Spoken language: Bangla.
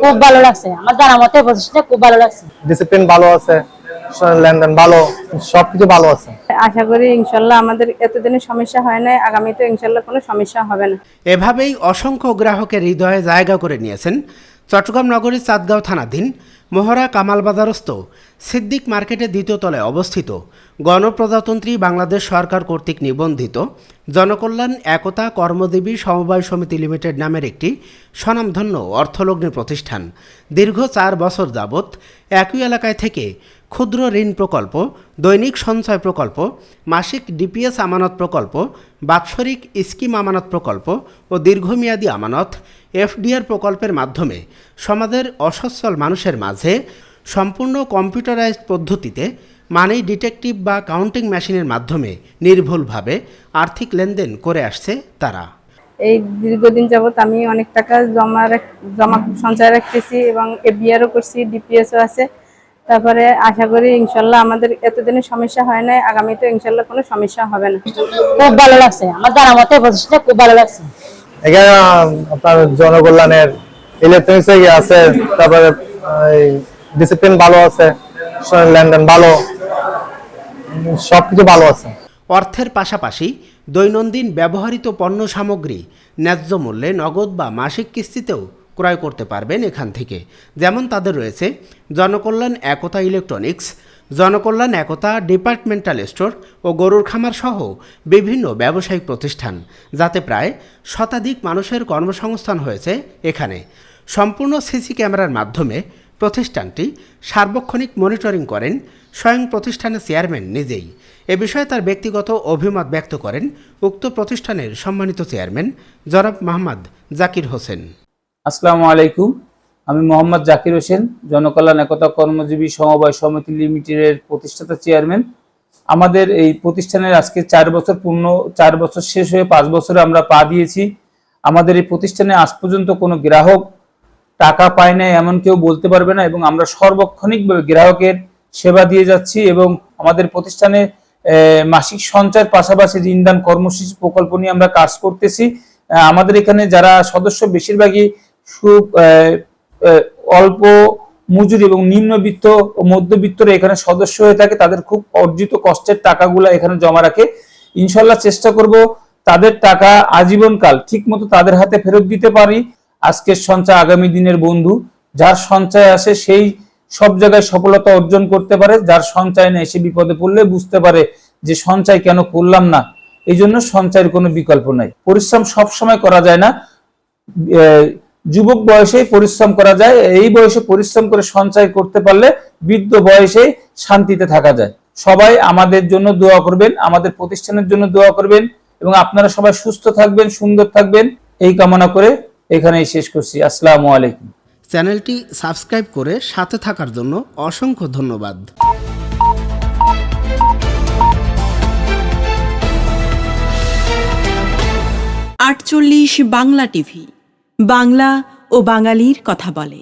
খুব ভালো লাগছে। আমার জানা মতে প্রতিষ্ঠানটা খুব ভালো লাগছে। ডিসিপ্লিন ভালো আছে লেনদেন ভালো সবকিছু ভালো আছে। আশা করি ইনশাল্লাহ আমাদের এতদিনের সমস্যা হয় না আগামীতে ইনশাল্লাহ কোনো সমস্যা হবে না। এভাবেই অসংখ্য গ্রাহকের হৃদয়ে জায়গা করে নিয়েছেন চট্টগ্রাম নগরীর চাঁদগাঁও থানাধীন মোহরা কামাল বাজারস্থ সিদ্দিক মার্কেটের দ্বিতীয় তলায় অবস্থিত গণপ্রজাতন্ত্রী বাংলাদেশ সরকার কর্তৃক নিবন্ধিত জনকল্যাণ, একতা, কর্মদেবী সমবায় সমিতি লিমিটেড নামের একটি স্বনামধন্য অর্থলগ্নি প্রতিষ্ঠান। দীর্ঘ চার বছর যাবৎ একই এলাকায় থেকে ক্ষুদ্র ঋণ প্রকল্প, দৈনিক সঞ্চয় প্রকল্প, মাসিক ডিপিএস আমানত প্রকল্প, বাৎসরিক স্কিম আমানত প্রকল্প ও দীর্ঘমেয়াদী আমানত এফডিআর প্রকল্পের মাধ্যমে সমাজের অসচ্ছল মানুষের মাঝে সম্পূর্ণ কম্পিউটারাইজড পদ্ধতিতে মানি ডিটেকটিভ বা কাউন্টিং মেশিনের মাধ্যমে নির্ভুলভাবে আর্থিক লেনদেন করে আসছে তারা। এই দীর্ঘদিন যাবত আমি অনেক টাকা জমা রাখ- জমা সঞ্চয় রাখতেছি এবং এফবিআরও করছি ডিপিএসও আছে। তারপরে আশা করি ইনশাল্লাহ আমাদের এতদিনের সমস্যা হয় না আগামীতে ইনশাল্লাহ কোনো সমস্যা হবে না। খুব ভালো লাগছে আমার জানা মতে প্রতিষ্ঠানটা খুব ভালো লাগছে। এখানে আপনার জনকল্যাণের ইলেকট্রনিক্স আছে তারপরে ডিসিপ্লিন ভালো আছে লেনদেন ভালো, সবকিছু ভালো আছে। অর্থের পাশাপাশি দৈনন্দিন ব্যবহৃত পণ্য সামগ্রী ন্যায্য মূল্যে নগদ বা মাসিক কিস্তিতেও ক্রয় করতে পারবেন এখান থেকে। যেমন তাদের রয়েছে Janakalyan Ekta electronics, Janakalyan Ekta departmental store ও গরুর খামার সহ বিভিন্ন ব্যবসায়িক প্রতিষ্ঠান, যাতে প্রায় শতাধিক মানুষের কর্মসংস্থান হয়েছে এখানে। সম্পূর্ণ সিসি ক্যামেরার মাধ্যমে প্রতিষ্ঠানটি সার্বক্ষণিক মনিটরিং করেন স্বয়ং প্রতিষ্ঠানের চেয়ারম্যান নিজেই। এ বিষয়ে তার ব্যক্তিগত অভিমত ব্যক্ত করেন উক্ত প্রতিষ্ঠানের সম্মানিত চেয়ারম্যান জনাব মোহাম্মদ জাকির হোসেন। আসসালামু আলাইকুম। আমি মোহাম্মদ জাকির হোসেন, জনকল্যাণ একতা কর্মজীবী সমবায় সমিতি লিমিটেডের প্রতিষ্ঠাতা চেয়ারম্যান। আমাদের এই প্রতিষ্ঠানের আজকে চার বছর পূর্ণ, চার বছর শেষ হয়ে পাঁচ বছরে আমরা পা দিয়েছি। আমাদের এই প্রতিষ্ঠানে আজ পর্যন্ত কোনো গ্রাহক টাকা পায় না এমন কেউ বলতে পারবে না এবং আমরা সর্বক্ষণিকভাবে গ্রাহকের সেবা দিয়ে যাচ্ছি এবং আমাদের প্রতিষ্ঠানে মাসিক সঞ্চয়ের পাশাপাশি ঋণদান কর্মসূচি প্রকল্প নিয়ে আমরা কাজ করতেছি আমাদের এখানে যারা সদস্য বেশিরভাগই খুব অল্প মজুরি এবং নিম্নবিত্ত ও মধ্যবিত্তরা এখানে সদস্য হয়ে থাকে, তাদের খুব অর্জিত কষ্টের টাকাগুলো এখানে জমা রাখে। ইনশাল্লাহ চেষ্টা করব তাদের টাকা আজীবনকাল ঠিক মতো তাদের হাতে ফেরত দিতে পারি। আজকের সঞ্চয় আগামী দিনের বন্ধু। যার সঞ্চয় আসে সেই সব জায়গায় সফলতা অর্জন করতে পারে। যার সঞ্চয় নেই সে বিপদে পড়লে বুঝতে পারে যে সঞ্চয় কেন করলাম না। এই জন্য সঞ্চয়ের কোনো বিকল্প নাই। পরিশ্রম সব সময় করা যায় না। যুবক বয়সে পরিশ্রম করা যায়। এই বয়সে পরিশ্রম করে সঞ্চয় করতে পারলে বৃদ্ধ বয়সে শান্তিতে থাকা যায়। সবাই আমাদের জন্য দোয়া করবেন, আমাদের প্রতিষ্ঠানের জন্য দোয়া করবেন এবং আপনারা সবাই সুস্থ থাকবেন, সুন্দর থাকবেন। এই কামনা করে এখানেই শেষ করছি। আসসালামু আলাইকুম। চ্যানেলটি সাবস্ক্রাইব করে সাথে থাকার জন্য অসংখ্য ধন্যবাদ। আটচল্লিশ বাংলা টিভি বাংলা ও বাঙালির কথা বলে।